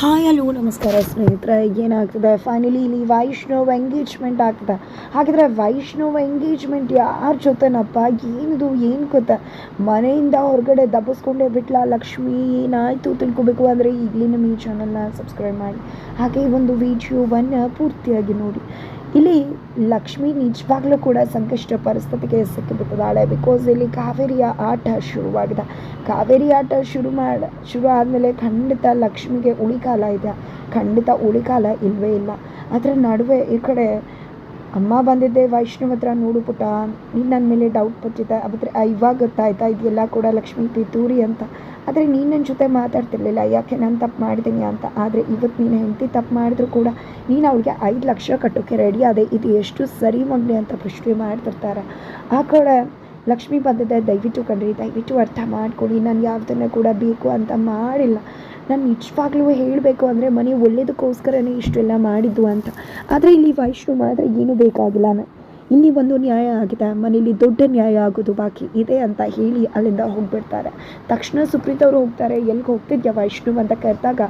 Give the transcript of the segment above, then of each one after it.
Hi, hello, ನಮಸ್ಕಾರ ಸ್ನೇಹಿತರೆ. ಏನಾಗ್ತದೆ? ಫೈನಲಿ ಇಲ್ಲಿ ವೈಷ್ಣವ್ ಎಂಗೇಜ್ಮೆಂಟ್ ಆಗ್ತದೆ. ಹಾಗಿದ್ರೆ ವೈಷ್ಣವ್ ಎಂಗೇಜ್ಮೆಂಟ್ ಯಾರ ಜೊತೆನಪ್ಪ? ಏನಿದು, ಏನು ಗೊತ್ತಾ? ಮನೆಯಿಂದ ಹೊರಗಡೆ ದಬ್ಬಿಸ್ಕೊಂಡೇ ಬಿಟ್ಲ ಲಕ್ಷ್ಮಿ, ಏನಾಯಿತು ತಿಳ್ಕೊಬೇಕು ಅಂದರೆ ಈಗಲೇ ನಮ್ಮ ಈ ಚಾನಲ್ನ ಸಬ್ಸ್ಕ್ರೈಬ್ ಮಾಡಿ. ಹಾಗೆ ಒಂದು ವಿಡಿಯೋವನ್ನು ಪೂರ್ತಿಯಾಗಿ ನೋಡಿ. ಇಲ್ಲಿ ಲಕ್ಷ್ಮಿ ನಿಜವಾಗ್ಲೂ ಕೂಡ ಸಂಕಷ್ಟ ಪರಿಸ್ಥಿತಿಗೆ ಸಿಕ್ಕಿಬಿಟ್ಟಿದ್ದಾಳೆ ಬಿಕಾಸ್ ಇಲ್ಲಿ ಕಾವೇರಿಯ ಆಟ ಶುರುವಾಗಿದೆ. ಕಾವೇರಿ ಆಟ ಶುರು ಮಾಡ, ಶುರು ಆದಮೇಲೆ ಖಂಡಿತ ಲಕ್ಷ್ಮಿಗೆ ಉಳಿಕಾಲ ಇದೆ. ಖಂಡಿತ ಉಳಿಕಾಲ ಇಲ್ಲವೇ ಇಲ್ಲ. ಅದರ ನಡುವೆ ಈ ಕಡೆ ಅಮ್ಮ ಬಂದಿದ್ದೆ, ವೈಷ್ಣವ್ ಹತ್ರ ನೋಡು ಪುಟ್ಟ. ನೀನು ನನ್ನ ಮೇಲೆ ಡೌಟ್ ಪಟ್ಟಿದ್ದೆ ಆದರೆ ಇವಾಗ ಗೊತ್ತಾಯ್ತಾ? ಇದೆಲ್ಲ ಕೂಡ ಲಕ್ಷ್ಮಿ ಪಿತೂರಿ ಅಂತ. ಆದರೆ ನೀನು ನನ್ನ ಜೊತೆ ಮಾತಾಡ್ತಿರ್ಲಿಲ್ಲ. ಯಾಕೆ ನಾನು ತಪ್ಪು ಮಾಡಿದ್ದೀನಿ ಅಂತ. ಆದರೆ ಇವತ್ತು ನೀನು ಹೆಂಡತಿ ತಪ್ಪು ಮಾಡಿದ್ರು ಕೂಡ ನೀನು ಅವಳಿಗೆ ಐದು ಲಕ್ಷ ಕಟ್ಟೋಕ್ಕೆ ರೆಡಿ ಅದೇ ಇದು ಎಷ್ಟು ಸರಿ ಮಗನೆ ಅಂತ ಪ್ರಶ್ನೆ ಮಾಡ್ತಿರ್ತಾರೆ. ಆ ಕಡೆ ಲಕ್ಷ್ಮಿ ಬಂದಿದ್ದೆ, ದಯವಿಟ್ಟು ಕಂಡ್ರಿ ದಯವಿಟ್ಟು ಅರ್ಥ ಮಾಡ್ಕೊಳ್ಳಿ. ನಾನು ಯಾವುದನ್ನು ಕೂಡ ಬೇಕು ಅಂತ ಮಾಡಿಲ್ಲ. ನಾನು ನಿಜವಾಗ್ಲೂ ಹೇಳಬೇಕು ಅಂದರೆ ಮನೆ ಒಳ್ಳೇದಕ್ಕೋಸ್ಕರನೇ ಇಷ್ಟೆಲ್ಲ ಮಾಡಿದ್ದು ಅಂತ. ಆದರೆ ಇಲ್ಲಿ ವೈಷ್ಣು ಮಾತ್ರ ಏನೂ ಬೇಕಾಗಿಲ್ಲ. ನ- ಇಲ್ಲಿ ಒಂದು ನ್ಯಾಯ ಆಗಿದೆ. ಮನೇಲಿ ದೊಡ್ಡ ನ್ಯಾಯ ಆಗೋದು ಬಾಕಿ ಇದೆ ಅಂತ ಹೇಳಿ ಅಲ್ಲಿಂದ ಹೋಗ್ಬಿಡ್ತಾರೆ. ತಕ್ಷಣ ಸುಪ್ರೀತ್ ಅವರು ಹೋಗ್ತಾರೆ. ಎಲ್ಲಿಗೆ ಹೋಗ್ತಿದ್ಯಾ ವೈಷ್ಣು ಅಂತ ಕರೆದಾಗ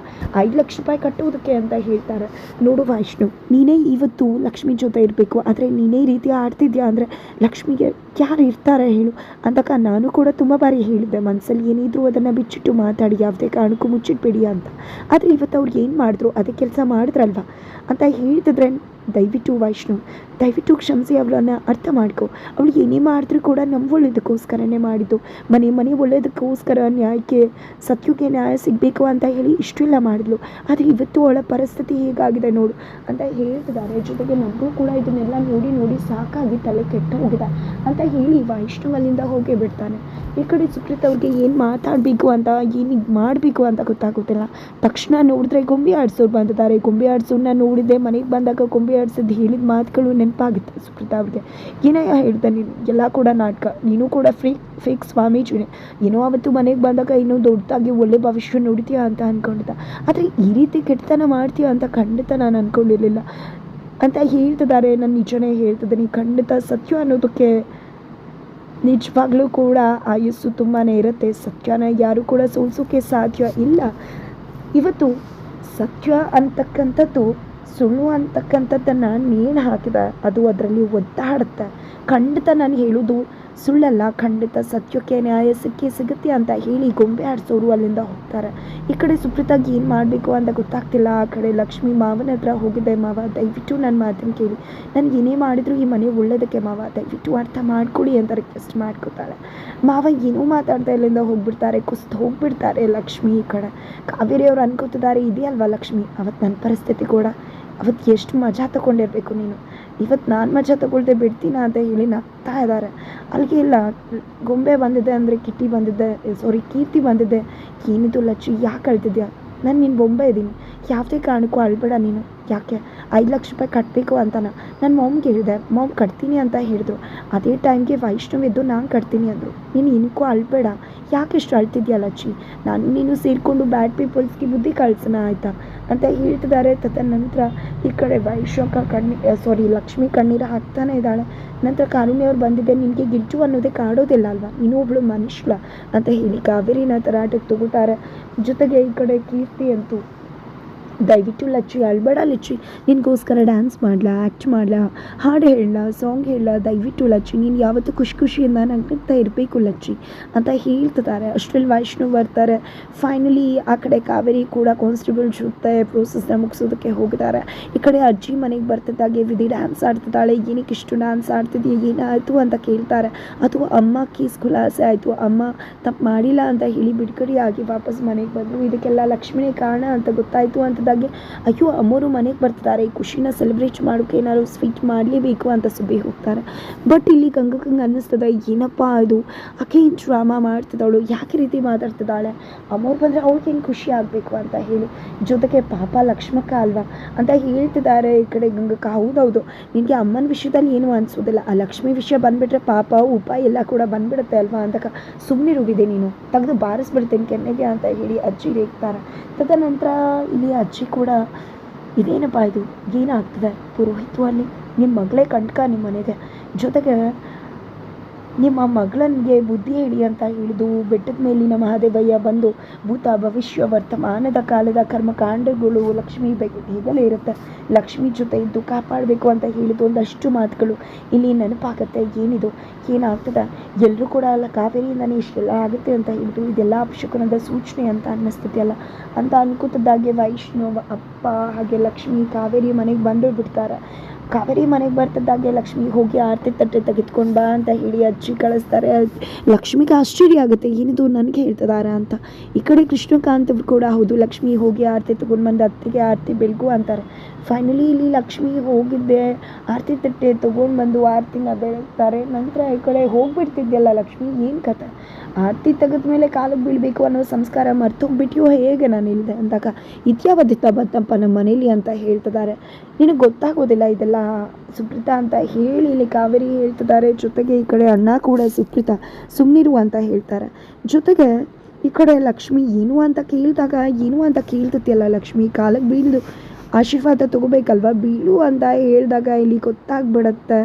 ಐದು ಲಕ್ಷ ರೂಪಾಯಿ ಕಟ್ಟುವುದಕ್ಕೆ ಅಂತ ಹೇಳ್ತಾರೆ. ನೋಡು ವೈಷ್ಣು ನೀನೇ ಇವತ್ತು ಲಕ್ಷ್ಮಿ ಜೊತೆ ಇರಬೇಕು. ಆದರೆ ನೀನೇ ರೀತಿ ಆಡ್ತಿದ್ಯಾ? ಅಂದರೆ ಲಕ್ಷ್ಮಿಗೆ ಯಾರು ಇರ್ತಾರೆ ಹೇಳು. ಅಂತಕ್ಕ ನಾನು ಕೂಡ ತುಂಬ ಬಾರಿ ಹೇಳಿದ್ದೆ ಮನಸ್ಸಲ್ಲಿ ಏನಿದ್ರು ಅದನ್ನು ಬಿಚ್ಚಿಟ್ಟು ಮಾತಾಡಿ, ಯಾವುದೇ ಕಾರಣಕ್ಕೂ ಮುಚ್ಚಿಟ್ಬಿಡಿ ಅಂತ. ಆದರೆ ಇವತ್ತು ಅವ್ರು ಏನು ಮಾಡಿದ್ರು? ಅದೇ ಕೆಲಸ ಮಾಡಿದ್ರಲ್ವ? ಅಂತ ಹೇಳ್ತಿದ್ರೆ ದಯವಿಟ್ಟು ವೈಷ್ಣು, ದಯವಿಟ್ಟು ಕ್ಷಮಿಸಿ ಅವಳನ್ನು ಅರ್ಥ ಮಾಡ್ಕೊ. ಅವಳು ಏನೇ ಮಾಡಿದ್ರು ಕೂಡ ನಮ್ಮ ಒಳ್ಳೇದಕ್ಕೋಸ್ಕರನೇ ಮಾಡಿದ್ದು. ಮನೆ ಮನೆ ಒಳ್ಳೇದಕ್ಕೋಸ್ಕರ ನ್ಯಾಯಕ್ಕೆ, ಸತ್ಯಕ್ಕೆ ನ್ಯಾಯ ಸಿಗಬೇಕು ಅಂತ ಹೇಳಿ ಇಷ್ಟೆಲ್ಲ ಮಾಡಿದ್ಲು. ಆದರೆ ಇವತ್ತು ಅವಳ ಪರಿಸ್ಥಿತಿ ಹೇಗಾಗಿದೆ ನೋಡು ಅಂತ ಹೇಳ್ತಿದ್ದಾರೆ. ಜೊತೆಗೆ ನಮಗೂ ಕೂಡ ಇದನ್ನೆಲ್ಲ ನೋಡಿ ನೋಡಿ ಸಾಕಾಗಿ ತಲೆ ಕೆಟ್ಟು ಹೋಗಿದೆ ಅಂತ ಹೇಳಿ ವೈಷ್ಣವ್ ಅಲ್ಲಿಂದ ಹೋಗೇ ಬಿಡ್ತಾನೆ. ಈ ಕಡೆ ಸುಪ್ರೀತ್ ಅವ್ರಿಗೆ ಏನು ಮಾತಾಡಬೇಕು ಅಂತ, ಏನು ಮಾಡಬೇಕು ಅಂತ ಗೊತ್ತಾಗುತ್ತಿಲ್ಲ. ತಕ್ಷಣ ನೋಡಿದ್ರೆ ಗೊಂಬೆ ಆಡ್ಸೋರು ಬಂದಿದ್ದಾರೆ. ಗೊಂಬೆ ಆಡ್ಸೋರ್ನ ನೋಡಿದ್ದೆ ಮನೆಗೆ ಬಂದಾಗ ಗೊಂಬೆ ಆಡ್ಸಿದ್ದು ಹೇಳಿದ ಮಾತುಗಳು ನೆನಪಾಗುತ್ತೆ. ಸುಕೃತ ಅವ್ರಿಗೆ. ಏನಯ್ಯ ನೀನು? ಎಲ್ಲ ಕೂಡ ನಾಟಕ. ನೀನು ಕೂಡ ಫ್ರೀ ಫೇಕ್ ಸ್ವಾಮೀಜಿನೇ ಏನೋ ಅವತ್ತು ಮನೆಗೆ ಬಂದಾಗ ಇನ್ನೂ ದೊಡ್ಡದಾಗಿ ಒಳ್ಳೆ ಭವಿಷ್ಯ ನೋಡ್ತೀಯ ಅಂತ ಅಂದ್ಕೊಂಡಿದ್ದ ಆದರೆ ಈ ರೀತಿ ಕೆಟ್ಟತನ ಮಾಡ್ತೀಯ ಅಂತ ಖಂಡಿತ ನಾನು ಅಂದ್ಕೊಂಡಿರಲಿಲ್ಲ ಅಂತ ಹೇಳ್ತಿದ್ದಾರೆ ನಾನು ನಿಜನೇ ಹೇಳ್ತಿದ್ದೀನಿ. ಖಂಡಿತ ಸತ್ಯ ಅನ್ನೋದಕ್ಕೆ ನಿಜವಾಗ್ಲೂ ಕೂಡ ಆಯುಸ್ಸು ತುಂಬಾ ಇರುತ್ತೆ. ಸತ್ಯನ ಯಾರು ಕೂಡ ಸೋಲ್ಸೋಕ್ಕೆ ಸಾಧ್ಯ ಇಲ್ಲ. ಇವತ್ತು ಸತ್ಯ ಅಂತಕ್ಕಂಥದ್ದು ಸುಳ್ಳು ಅಂತಕ್ಕಂಥದ್ದನ್ನು ನೇಣು ಹಾಕಿದ, ಅದು ಅದರಲ್ಲಿ ಒದ್ದಾಡುತ್ತೆ. ಖಂಡಿತ ನಾನು ಹೇಳೋದು ಸುಳ್ಳಲ್ಲ, ಖಂಡಿತ ಸತ್ಯಕ್ಕೆ ನ್ಯಾಯ ಸಿಕ್ಕಿ ಸಿಗುತ್ತೆ ಅಂತ ಹೇಳಿ ಗೊಂಬೆ ಆಡಿಸೋರು ಅಲ್ಲಿಂದ ಹೋಗ್ತಾರೆ. ಈ ಕಡೆ ಸುಪ್ರೀತಾಗಿ ಏನು ಮಾಡಬೇಕು ಅಂತ ಗೊತ್ತಾಗ್ತಿಲ್ಲ. ಆ ಕಡೆ ಲಕ್ಷ್ಮಿ ಮಾವನ ಹತ್ರ ಹೋಗಿದೆ ಮಾವ, ದಯವಿಟ್ಟು ನನ್ನ ಮಾತನ್ನು ಕೇಳಿ. ನನಗೆ ಏನೇ ಮಾಡಿದ್ರು ಈ ಮನೆ ಒಳ್ಳೇದಕ್ಕೆ ಮಾವ, ದಯವಿಟ್ಟು ಅರ್ಥ ಮಾಡಿಕೊಡಿ ಅಂತ ರಿಕ್ವೆಸ್ಟ್ ಮಾಡ್ಕೊತಾಳೆ. ಮಾವ ಏನೂ ಮಾತಾಡ್ತಾ ಇಲ್ಲಿಂದ ಹೋಗ್ಬಿಡ್ತಾರೆ, ಕುಸ್ತು ಹೋಗ್ಬಿಡ್ತಾರೆ ಲಕ್ಷ್ಮಿ ಈ ಕಡೆ. ಕಾವೇರಿ ಅವ್ರು ಅನ್ಕೋತಿದ್ದಾರೆ ಇದೇ ಅಲ್ವಾ ಲಕ್ಷ್ಮಿ? ಅವತ್ತು ನನ್ನ ಪರಿಸ್ಥಿತಿ ಕೂಡ. ಅವತ್ತು ಎಷ್ಟು ಮಜಾ ತಗೊಂಡಿರ್ಬೇಕು ನೀನು. ಇವತ್ತು ನಾನು ಮಜಾ ತಗೊಳ್ದೆ ಬಿಡ್ತೀನ ಅಂತ ಹೇಳಿ ನಗ್ತಾ ಇದ್ದಾರೆ ಅಲ್ಲಿಗೆ ಇಲ್ಲ, ಗೊಂಬೆ ಬಂದಿದೆ ಅಂದರೆ ಕಿಟ್ಟಿ ಬಂದಿದ್ದೆ ಸಾರಿ ಕೀರ್ತಿ ಬಂದಿದ್ದೆ ಏನಿದು ಲಚ್ಚು, ಯಾಕೆ ಅಳ್ತಿದ್ಯಾ? ನಾನು ನಿನ್ನ ಬೊಂಬೆ ಇದ್ದೀನಿ ಯಾವುದೇ ಕಾರಣಕ್ಕೂ ಅಳ್ಬೇಡ ನೀನು. ಯಾಕೆ? ಐದು ಲಕ್ಷ ರೂಪಾಯಿ ಕಟ್ಟಬೇಕು ಅಂತ ನನ್ನ ಮಾಮ್ಗೆ ಹೇಳಿದೆ, ಮಾಮ್, ಕಟ್ತೀನಿ ಅಂತ ಹೇಳಿದ್ರು ಅದೇ ಟೈಮ್ಗೆ ವೈಷ್ಣವ್ ಇದ್ದು ನಾನು ಕಟ್ತೀನಿ ಅಂದರು. ನೀನು ಏನಕ್ಕೂ ಅಳ್ಬೇಡ. ಯಾಕೆ ಇಷ್ಟು ಅಳ್ತಿದ್ಯಲ್ಲ ಅಜ್ಜಿ ನಾನು ನೀನು ಸೇರಿಕೊಂಡು ಬ್ಯಾಡ್ ಪೀಪಲ್ಸ್ಗೆ ಬುದ್ಧಿ ಕಳ್ಸೋಣ ಆಯಿತಾ? ಅಂತ ಹೇಳ್ತಿದ್ದಾರೆ ತದನಂತರ ಈ ಕಡೆ ವೈಶ್ವಕ ಕಣ್ಣಿ ಸಾರಿ ಲಕ್ಷ್ಮಿ ಕಣ್ಣೀರ ಹಾಕ್ತಾನೆ ಇದ್ದಾಳೆ. ನಂತರ ಕಾರುಣ್ಯ ಅವ್ರು ಬಂದಿದ್ದೆ, ನಿನಗೆ ಗಿಜ್ಜು ಅನ್ನೋದೇ ಕಾಡೋದಿಲ್ಲ ಅಲ್ವಾ? ನೀನು ಒಬ್ಳು ಮನುಷ್ಯ ಅಂತ ಹೇಳಿ ಕಾವೇರಿನ ತರಾಟಕ್ಕೆ ತಗೋತಾರೆ ಜೊತೆಗೆ ಈ ಕಡೆ ಕೀರ್ತಿ ಅಂತೂ. ದಯವಿಟ್ಟು ಲಚ್ಚಿ, ಅಳ್ಬೇಡ ಲಚ್ಚಿ. ನಿನಗೋಸ್ಕರ ಡ್ಯಾನ್ಸ್ ಮಾಡಲಾ ಆ್ಯಕ್ಟ್ ಮಾಡಲಾ, ಹಾಡು ಹೇಳಲಾ ಸಾಂಗ್ ಹೇಳಲಾ, ದಯವಿಟ್ಟು ಲಚ್ಚಿ. ನೀನು ಯಾವತ್ತೂ ಖುಷಿ ಖುಷಿಯಿಂದ ನಗ್ತಾ ಇರಬೇಕು ಲಚ್ಚಿ ಅಂತ ಹೇಳ್ತಿದ್ದಾರೆ. ಅಷ್ಟರಲ್ಲಿ ವೈಷ್ಣು ಬರ್ತಾರೆ. ಫೈನಲಿ ಆ ಕಡೆ ಕಾವೇರಿ ಕೂಡ ಕಾನ್ಸ್ಟೇಬಲ್ ಜೊತೆ ಪ್ರೋಸೆಸ್ನ ಮುಗಿಸೋದಕ್ಕೆ ಹೋಗಿದ್ದಾರೆ. ಈ ಕಡೆ ಅಜ್ಜಿ ಮನೆಗೆ ಬರ್ತಿದ್ದಾಗೆ ವಿಧಿ ಡ್ಯಾನ್ಸ್ ಆಡ್ತಿದ್ದಾಳೆ. ಏನಕ್ಕೆ ಇಷ್ಟು ಡ್ಯಾನ್ಸ್ ಆಡ್ತಿದ್ಯಾ, ಏನಾಯಿತು ಅಂತ ಕೇಳ್ತಾರೆ. ಅಥವಾ ಅಮ್ಮ ಕೇಸ್ ಖುಲಾಸೆ ಆಯಿತು. ಅಮ್ಮ, ತಪ್ಪು ಮಾಡಿಲ್ಲ ಅಂತ ಹೇಳಿ ಬಿಡುಗಡೆಯಾಗಿ ವಾಪಸ್ ಮನೆಗೆ ಬಂದರು. ಇದಕ್ಕೆಲ್ಲ ಲಕ್ಷ್ಮಿನೇ ಕಾರಣ ಅಂತ ಗೊತ್ತಾಯಿತು ಅಂತದಾಗೆ ಅಯ್ಯೋ, ಅಮ್ಮೋರು ಮನೆಗೆ ಬರ್ತಿದ್ದಾರೆ ಈ ಖುಷಿನ ಸೆಲೆಬ್ರೇಟ್ ಮಾಡೋಕೆ ಏನಾದ್ರು ಸ್ವೀಟ್ ಮಾಡಲೇಬೇಕು ಅಂತ ಸುಬ್ಬಿ ಹೋಗ್ತಾರೆ. ಬಟ್ ಇಲ್ಲಿ ಗಂಗಕ್ಕಂಗೆ ಅನ್ನಿಸ್ತದೆ, ಏನಪ್ಪ ಇದು? ಆಕೆ ಏನು ಡ್ರಾಮಾ ಮಾಡ್ತಿದ್ದಾಳು? ಯಾಕೆ ರೀತಿ ಮಾತಾಡ್ತಿದ್ದಾಳೆ? ಅಮ್ಮವ್ರು ಬಂದರೆ ಅವ್ಳಿಗೆ ಏನು ಖುಷಿ ಆಗಬೇಕು ಅಂತ ಹೇಳಿ, ಜೊತೆಗೆ ಪಾಪ ಲಕ್ಷ್ಮಕ್ಕ ಅಲ್ವಾ? ಅಂತ ಹೇಳ್ತಿದ್ದಾರೆ ಈ ಕಡೆ ಗಂಗಕ್ಕ. ಹೌದೌದು, ನಿನಗೆ ಅಮ್ಮನ ವಿಷಯದಲ್ಲಿ ಏನೂ ಅನಿಸೋದಿಲ್ಲ. ಆ ಲಕ್ಷ್ಮಿ ವಿಷಯ ಬಂದುಬಿಟ್ರೆ ಪಾಪ ಉಪ ಎಲ್ಲ ಕೂಡ ಬಂದ್ಬಿಡುತ್ತೆ ಅಲ್ವಾ ಅಂತ ಸುಮ್ಮನೆ ರುಗಿದೆ ನೀನು. ತೆಗೆದು ಬಾರಿಸ್ಬಿಡ್ತೇನೆ ಕೆನ್ನೆಗೆ ಅಂತ ಹೇಳಿ ಅಜ್ಜಿ ರೇಗ್ತಾರೆ. ತದನಂತರ ಇಲ್ಲಿ ಅಜ್ಜಿ ಕೂಡ ಇದೇನಪ್ಪ ಇದು? ಏನಾಗ್ತದೆ? ಪುರೋಹಿತ್ವಲ್ಲಿ ನಿಮ್ಮ ಮಗಳೇ ಕಂಟಕ ನಿಮ್ಮ ಮನೆಗೆ? ಜೊತೆಗೆ ನಿಮ್ಮ ಮಗಳನಿಗೆ ಬುದ್ಧಿ ಹೇಳಿ ಅಂತ ಹೇಳಿದು ಬೆಟ್ಟದ ಮೇಲಿನ ಮಹಾದೇವಯ್ಯ ಬಂದು, ಭೂತ ಭವಿಷ್ಯ ವರ್ತಮಾನದ ಕಾಲದ ಕರ್ಮಕಾಂಡಗಳು ಲಕ್ಷ್ಮಿ ಬಗ್ಗೆ ಹೇಗಲೇ ಇರುತ್ತೆ. ಲಕ್ಷ್ಮಿ ಜೊತೆ ಇದ್ದು ಕಾಪಾಡಬೇಕು ಅಂತ ಹೇಳಿದ್ದು ಒಂದಷ್ಟು ಮಾತುಗಳು. ಇಲ್ಲಿ ನೆನಪಾಗುತ್ತೆ ಏನಿದು? ಏನಾಗ್ತದೆ? ಎಲ್ಲರೂ ಕೂಡ ಅಲ್ಲ, ಕಾವೇರಿಯಿಂದನೇ ಇಷ್ಟೆಲ್ಲ ಆಗುತ್ತೆ ಅಂತ ಹೇಳಿದ್ರು ಇದೆಲ್ಲ ಅಪಶಕುನದ ಸೂಚನೆ ಅಂತ ಅನ್ನಿಸ್ತತಿ ಅಲ್ಲ. ಅಂತ ಅನ್ಕೋತದ್ದಾಗೆ ವೈಷ್ಣವ ಅಪ್ಪ ಹಾಗೆ ಲಕ್ಷ್ಮಿ ಕಾವೇರಿ ಮನೆಗೆ ಬಂದು ಬಿಡ್ತಾರೆ. ಕಾವೇರಿ ಮನೆಗೆ ಬರ್ತಿದ್ದಾಗೆ, ಲಕ್ಷ್ಮಿ ಹೋಗಿ ಆರತಿ ತಟ್ಟೆ ತೆಗೆದುಕೊಂಡು ಬಾ ಅಂತ ಹೇಳಿ ಅಜ್ಜಿ ಕಳಿಸ್ತಾರೆ. ಲಕ್ಷ್ಮಿಗೆ ಆಶ್ಚರ್ಯ ಆಗುತ್ತೆ, ಏನಿದು ನನಗೆ ಹೇಳ್ತಿದಾರ ಅಂತ. ಈ ಕಡೆ ಕೃಷ್ಣಕಾಂತ್ ಕೂಡ ಹೌದು, ಲಕ್ಷ್ಮಿ ಹೋಗಿ ಆರತಿ ತಗೊಂಡು ಬಂದು ಅತ್ತಿಗೆ ಆರತಿ ಬೆಳಗು ಅಂತಾರೆ. ಫೈನಲಿ ಇಲ್ಲಿ ಲಕ್ಷ್ಮಿ ಹೋಗಿದ್ದೆ, ಆರತಿ ತಟ್ಟೆ ತೊಗೊಂಡು ಬಂದು ಆರತಿನ ಬೆಳಗ್ತಾರೆ. ನಂತರ ಈ ಕಡೆ ಹೋಗ್ಬಿಡ್ತಿದ್ಯಲ್ಲ ಲಕ್ಷ್ಮಿ, ಏನು ಕತೆ ಆರತಿ ತೆಗೆದ ಮೇಲೆ ಕಾಲಕ್ಕೆ ಬೀಳಬೇಕು ಅನ್ನೋ ಸಂಸ್ಕಾರ ಮರ್ತೋಗ್ಬಿಟ್ಯೋ ಹೇಗೆ ನಾನು ಇಲ್ಲದೆ ಅಂದಾಗ ಇತ್ಯಾವಧಿತ ಬಂತಪ್ಪ ನಮ್ಮ ಮನೇಲಿ ಅಂತ ಹೇಳ್ತಿದ್ದಾರೆ. ನಿನಗೆ ಗೊತ್ತಾಗೋದಿಲ್ಲ ಇದೆಲ್ಲ? ಸುಪ್ರೀತ ಅಂತ ಹೇಳಿ ಇಲ್ಲಿ ಕಾವೇರಿ ಹೇಳ್ತಿದ್ದಾರೆ, ಜೊತೆಗೆ ಈ ಕಡೆ ಅಣ್ಣ ಕೂಡ ಸುಪ್ರೀತ ಸುಮ್ಮನಿರು ಅಂತ ಹೇಳ್ತಾರೆ. ಜೊತೆಗೆ ಈ ಕಡೆ ಲಕ್ಷ್ಮಿ ಏನು ಅಂತ ಕೇಳಿದಾಗ, ಏನು ಅಂತ ಕೇಳ್ತತಿಯಲ್ಲ ಲಕ್ಷ್ಮಿ? ಕಾಲಕ್ಕೆ ಬೀಳ್ದು ಆಶೀರ್ವಾದ ತಗೋಬೇಕಲ್ವ? ಬೀಳು ಅಂತ ಹೇಳಿದಾಗ ಇಲ್ಲಿ ಗೊತ್ತಾಗ್ಬಿಡತ್ತೆ.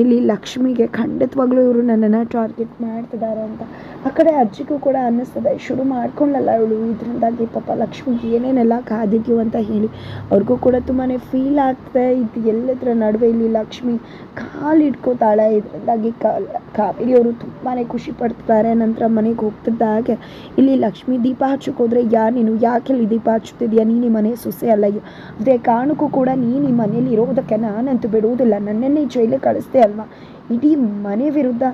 ಇಲ್ಲಿ ಲಕ್ಷ್ಮಿಗೆ ಖಂಡಿತವಾಗ್ಲೂ ಇವರು ನನ್ನನ್ನು ಟಾರ್ಗೆಟ್ ಮಾಡ್ತಿದ್ದಾರೆ ಅಂತ. ಆ ಕಡೆ ಅಜ್ಜಿಗೂ ಕೂಡ ಅನ್ನಿಸ್ತದೆ, ಶುರು ಮಾಡ್ಕೊಳ್ಳಲ್ಲ ಅವಳು ಇದರಿಂದಾಗಿ ಪಾಪ ಲಕ್ಷ್ಮಿಗೆ ಏನೇನೆಲ್ಲ ಕಾದಿದ್ಯೋ ಅಂತ ಹೇಳಿ. ಅವ್ರಿಗೂ ಕೂಡ ತುಂಬಾ ಫೀಲ್ ಆಗ್ತದೆ, ಇದು ಎಲ್ಲದರ ನಡುವೆ ಇಲ್ಲಿ ಲಕ್ಷ್ಮಿ ಕಾಲು ಇಟ್ಕೋತಾಳೆ ಇದರಿಂದಾಗಿ ಕಾವೇರಿ ಅವರು ತುಂಬಾ ಖುಷಿ ಪಡ್ತಿದ್ದಾರೆ. ನಂತರ ಮನೆಗೆ ಹೋಗ್ತಿದ್ದಾಗೆ ಇಲ್ಲಿ ಲಕ್ಷ್ಮಿ ದೀಪ ಹಚ್ಚಕ್ಕೋದ್ರೆ ಯಾರು ನೀನು? ಯಾಕೆ ಇಲ್ಲಿ ದೀಪ ಹಚ್ಚುತ್ತಿದ್ಯಾ? ನೀನು ಮನೆ ಸೊಸೆ ಅಲ್ಲ ಅದೇ ಕಾರಣಕ್ಕೂ ಕೂಡ ನೀನು ಈ ಮನೇಲಿ ಇರೋದಕ್ಕೆ ನಾನಂತೂ ಬಿಡುವುದಿಲ್ಲ. ನನ್ನನ್ನೇ ಜೈಲಿಗೆ ಕಳಿಸ್ದೆ ಅಲ್ವಾ? ಇಡೀ ಮನೆ ವಿರುದ್ಧ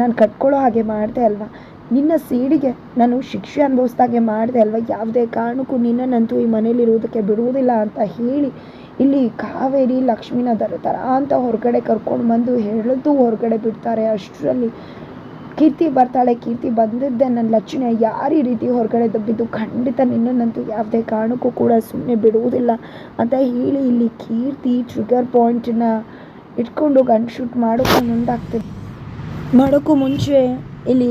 ನಾನು ಕಟ್ಕೊಳ್ಳೋ ಹಾಗೆ ಮಾಡಿದೆ ಅಲ್ವಾ? ನಿನ್ನ ಸೀಡಿಗೆ ನಾನು ಶಿಕ್ಷೆ ಅನುಭವಿಸ್ದಾಗೆ ಮಾಡಿದೆ ಅಲ್ವಾ? ಯಾವುದೇ ಕಾರಣಕ್ಕೂ ನಿನ್ನನ್ನಂತೂ ಈ ಮನೇಲಿರುವುದಕ್ಕೆ ಬಿಡುವುದಿಲ್ಲ ಅಂತ ಹೇಳಿ ಇಲ್ಲಿ ಕಾವೇರಿ, ಲಕ್ಷ್ಮಿನ ಥರ ಅಂತ ಹೊರಗಡೆ ಕರ್ಕೊಂಡು ಬಂದು ಹೇಳಿದ್ದು ಹೊರಗಡೆ ಬಿಡ್ತಾರೆ. ಅಷ್ಟರಲ್ಲಿ ಕೀರ್ತಿ ಬರ್ತಾಳೆ. ಕೀರ್ತಿ ಬಂದಿದ್ದೆ. ನನ್ನ ಲಕ್ಷಣ ಯಾರ ಈ ರೀತಿ ಹೊರಗಡೆ ದಬ್ಬಿದ್ದು? ಖಂಡಿತ ನಿನ್ನನ್ನಂತೂ ಯಾವುದೇ ಕಾರಣಕ್ಕೂ ಕೂಡ ಸುಮ್ಮನೆ ಬಿಡುವುದಿಲ್ಲ ಅಂತ ಹೇಳಿ ಇಲ್ಲಿ ಕೀರ್ತಿ ಟ್ರಿಗರ್ ಪಾಯಿಂಟನ್ನ ಇಟ್ಕೊಂಡು ಗನ್ ಶೂಟ್ ಮಾಡೋಕೆ ಮುಂದಾಗ್ತದೆ ಮಾಡೋಕ್ಕೂ ಮುಂಚೆ ಇಲ್ಲಿ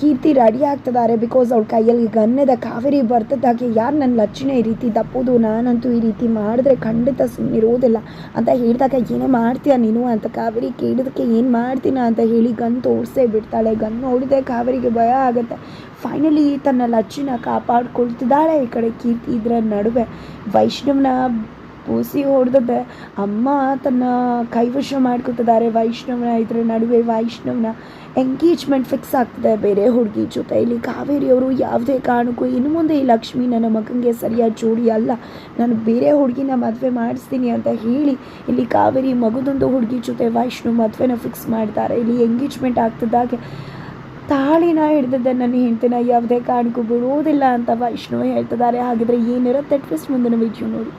ಕೀರ್ತಿ ರೆಡಿ ಆಗ್ತಿದ್ದಾರೆ ಬಿಕಾಸ್ ಅವ್ಳ ಕೈಯಲ್ಲಿ ಗನ್ನದ. ಕಾವೇರಿ ಬರ್ತದಾಗೆ ಯಾರು ನನ್ನ ಲಕ್ಷಣ ಈ ರೀತಿ ತಪ್ಪೋದು? ನಾನಂತೂ ಈ ರೀತಿ ಮಾಡಿದ್ರೆ ಖಂಡಿತ ಸುಮ್ಮನಿರೋದಿಲ್ಲ ಅಂತ ಹೇಳಿದಾಗ ಏನೇ ಮಾಡ್ತೀಯ ನೀನು ಅಂತ ಕಾವೇರಿ ಕೇಳಿದಕ್ಕೆ ಏನು ಮಾಡ್ತೀನ ಅಂತ ಹೇಳಿ ಗನ್ ತೋರಿಸೇ ಬಿಡ್ತಾಳೆ. ಗನ್ ನೋಡಿದೆ ಕಾವೇರಿಗೆ ಭಯ ಆಗುತ್ತೆ. ಫೈನಲಿ ತನ್ನ ಲಚ್ಚಿನ ಕಾಪಾಡ್ಕೊಳ್ತಿದ್ದಾಳೆ ಈ ಕಡೆ ಕೀರ್ತಿ ಇದರ ನಡುವೆ. ವೈಷ್ಣವನ ಪೂಸಿ ಹೊಡೆದದ್ದೆ ಅಮ್ಮ ತನ್ನ ಕೈವಶ ಮಾಡ್ಕೊತಿದ್ದಾರೆ ವೈಷ್ಣವನ, ಇದ್ರ ನಡುವೆ ವೈಷ್ಣವನ ಎಂಗೇಜ್ಮೆಂಟ್ ಫಿಕ್ಸ್ ಆಗ್ತದೆ ಬೇರೆ ಹುಡುಗಿ ಜೊತೆ. ಇಲ್ಲಿ ಕಾವೇರಿಯವರು ಯಾವುದೇ ಕಾರಣಕ್ಕೂ ಇನ್ನು ಮುಂದೆ ಈ ಲಕ್ಷ್ಮಿ ನನ್ನ ಮಗನಿಗೆ ಸರಿಯಾದ ಜೋಡಿ ಅಲ್ಲ. ನಾನು ಬೇರೆ ಹುಡುಗಿನ ಮದುವೆ ಮಾಡಿಸ್ತೀನಿ ಅಂತ ಹೇಳಿ ಇಲ್ಲಿ ಕಾವೇರಿ ಮಗುದೊಂದು ಹುಡುಗಿ ಜೊತೆ ವೈಷ್ಣು ಮದುವೆನ ಫಿಕ್ಸ್ ಮಾಡ್ತಾರೆ. ಇಲ್ಲಿ ಎಂಗೇಜ್ಮೆಂಟ್ ಆಗ್ತಿದ್ದಾಗೆ ತಾಳಿನ ಹಿಡ್ದಿದ್ದೆ ನನ್ನ ಹೆಂಡತಿನ. ಯಾವುದೇ ಕಾರಣಕ್ಕೂ ಬಿಡುವುದಿಲ್ಲ ಅಂತ ವೈಷ್ಣವ್ ಹೇಳ್ತಿದ್ದಾರೆ. ಹಾಗಿದ್ರೆ ಏನಿರುತ್ತೆ ಟ್ವಿಸ್ಟ್ ಮುಂದಿನ ವಿಡಿಯೋ ನೋಡಿ.